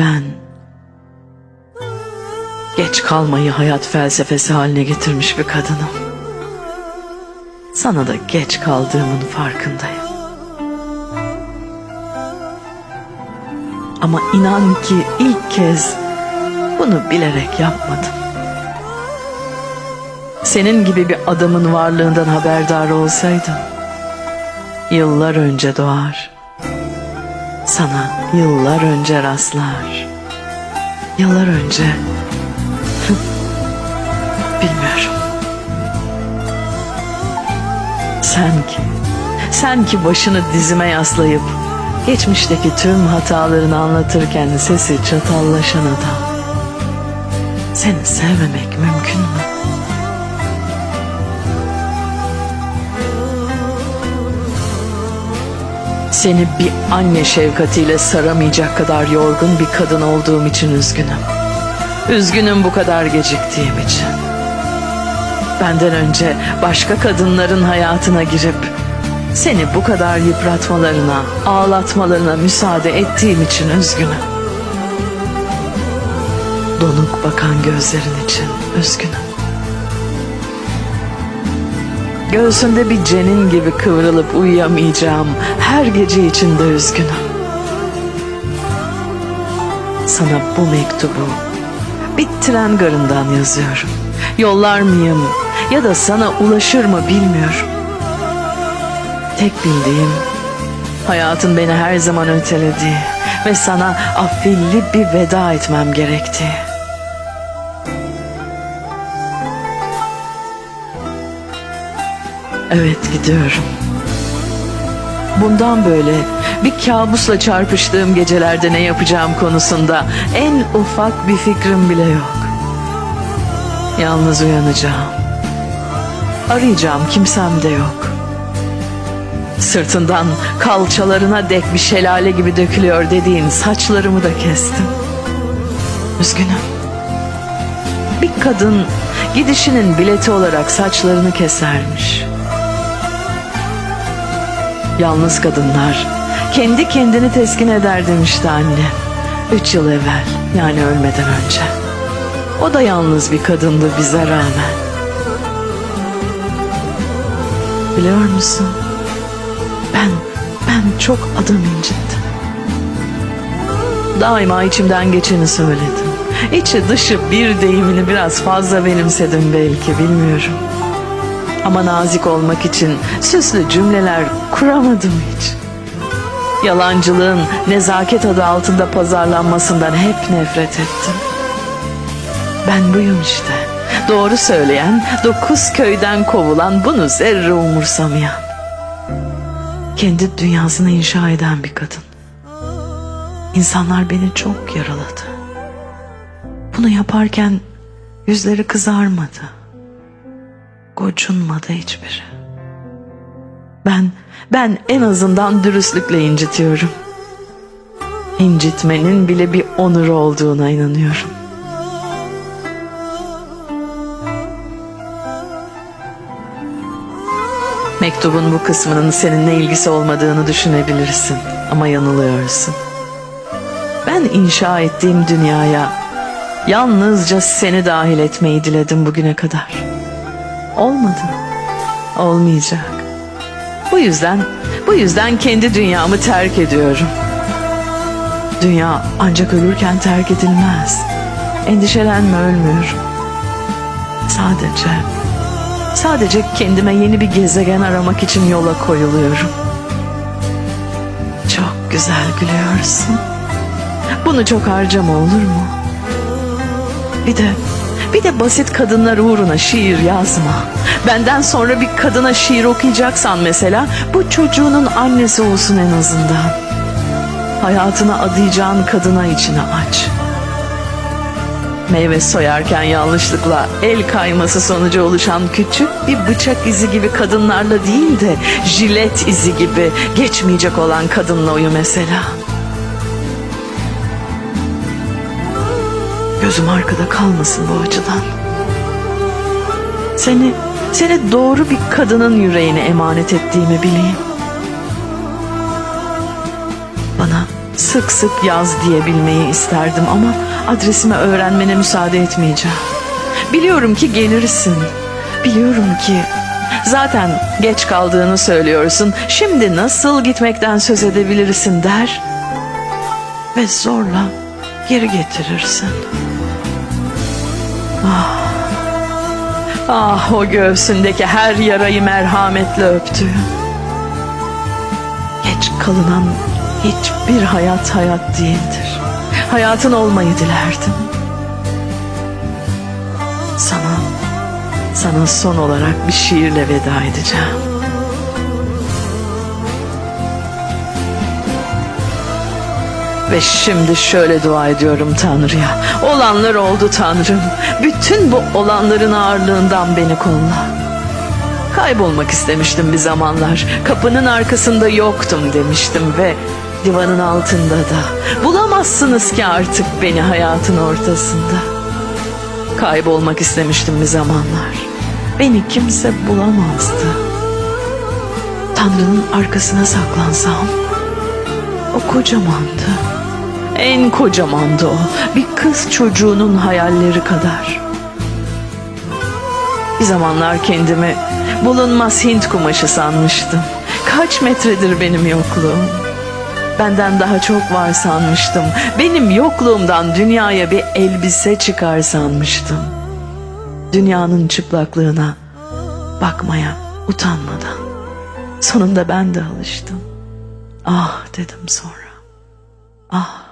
Ben geç kalmayı hayat felsefesi haline getirmiş bir kadınım. Sana da geç kaldığımın farkındayım. Ama inan ki ilk kez bunu bilerek yapmadım. Senin gibi bir adamın varlığından haberdar olsaydım yıllar önce doğar. Sana yıllar önce rastlar. Yıllar önce bilmiyorum. Sen ki, sen ki başını dizime yaslayıp geçmişteki tüm hatalarını anlatırken sesi çatallaşan adam. Seni sevmemek mümkün mü? Seni bir anne şefkatiyle saramayacak kadar yorgun bir kadın olduğum için üzgünüm. Üzgünüm bu kadar geciktiğim için. Benden önce başka kadınların hayatına girip seni bu kadar yıpratmalarına, ağlatmalarına müsaade ettiğim için üzgünüm. Donuk bakan gözlerin için üzgünüm. Göğsünde bir cenin gibi kıvrılıp uyuyamayacağım her gece içinde üzgünüm. Sana bu mektubu bir tren garından yazıyorum. Yollar mıyım ya da sana ulaşır mı bilmiyorum. Tek bildiğim hayatın beni her zaman ötelediği ve sana afilli bir veda etmem gerektiği. Evet gidiyorum. Bundan böyle bir kabusla çarpıştığım gecelerde ne yapacağım konusunda en ufak bir fikrim bile yok. Yalnız uyanacağım. Arayacağım kimsem de yok. Sırtından kalçalarına dek bir şelale gibi dökülüyor dediğin saçlarımı da kestim. Üzgünüm. Bir kadın gidişinin bileti olarak saçlarını kesermiş. Yalnız kadınlar kendi kendini teskin eder demişti annem. Üç yıl evvel yani ölmeden önce. O da yalnız bir kadındı bize rağmen. Biliyor musun? Ben, ben çok adam incittim. Daima içimden geçeni söyledim. İçi dışı bir deyimini biraz fazla benimsedim belki bilmiyorum. Ama nazik olmak için süslü cümleler kuramadım hiç. Yalancılığın nezaket adı altında pazarlanmasından hep nefret ettim. Ben buyum işte. Doğru söyleyen, dokuz köyden kovulan, bunu zerre umursamayan. Kendi dünyasını inşa eden bir kadın. İnsanlar beni çok yaraladı. Bunu yaparken yüzleri kızarmadı. Gocunmadı hiçbiri. Ben, ben en azından dürüstlükle incitiyorum. İncitmenin bile bir onuru olduğuna inanıyorum. Mektubun bu kısmının seninle ilgisi olmadığını düşünebilirsin ama yanılıyorsun. Ben inşa ettiğim dünyaya yalnızca seni dahil etmeyi diledim bugüne kadar. Olmadı. Olmayacak. Bu yüzden, bu yüzden kendi dünyamı terk ediyorum. Dünya ancak ölürken terk edilmez. Endişelenme ölmüyorum. Sadece, sadece kendime yeni bir gezegen aramak için yola koyuluyorum. Çok güzel gülüyorsun. Bunu çok harcama olur mu? Bir de bir de basit kadınlar uğruna şiir yazma. Benden sonra bir kadına şiir okuyacaksan mesela bu çocuğunun annesi olsun en azından. Hayatına adayacağın kadına içine aç. Meyve soyarken yanlışlıkla el kayması sonucu oluşan küçük bir bıçak izi gibi kadınlarla değil de jilet izi gibi geçmeyecek olan kadınla uyu mesela. Gözüm arkada kalmasın bu açıdan. Seni, seni doğru bir kadının yüreğine emanet ettiğimi bileyim. Bana sık sık yaz diyebilmeyi isterdim ama adresimi öğrenmene müsaade etmeyeceğim. Biliyorum ki gelirsin. Biliyorum ki zaten geç kaldığını söylüyorsun. Şimdi nasıl gitmekten söz edebilirsin der ve zorla geri getirirsin. Ah o göğsündeki her yarayı merhametle öptüğün. Geç kalınan hiçbir hayat hayat değildir. Hayatın olmayı dilerdim. Sana, sana son olarak bir şiirle veda edeceğim. Ve şimdi şöyle dua ediyorum Tanrı'ya. Olanlar oldu Tanrım. Bütün bu olanların ağırlığından beni kolla. Kaybolmak istemiştim bir zamanlar. Kapının arkasında yoktum demiştim ve divanın altında da. Bulamazsınız ki artık beni hayatın ortasında. Kaybolmak istemiştim bir zamanlar. Beni kimse bulamazdı. Tanrı'nın arkasına saklansam o kocamandı. En kocamandı o. Bir kız çocuğunun hayalleri kadar. Bir zamanlar kendimi bulunmaz Hint kumaşı sanmıştım. Kaç metredir benim yokluğum. Benden daha çok var sanmıştım. Benim yokluğumdan dünyaya bir elbise çıkar sanmıştım. Dünyanın çıplaklığına bakmaya utanmadan. Sonunda ben de alıştım. Ah dedim sonra. Ah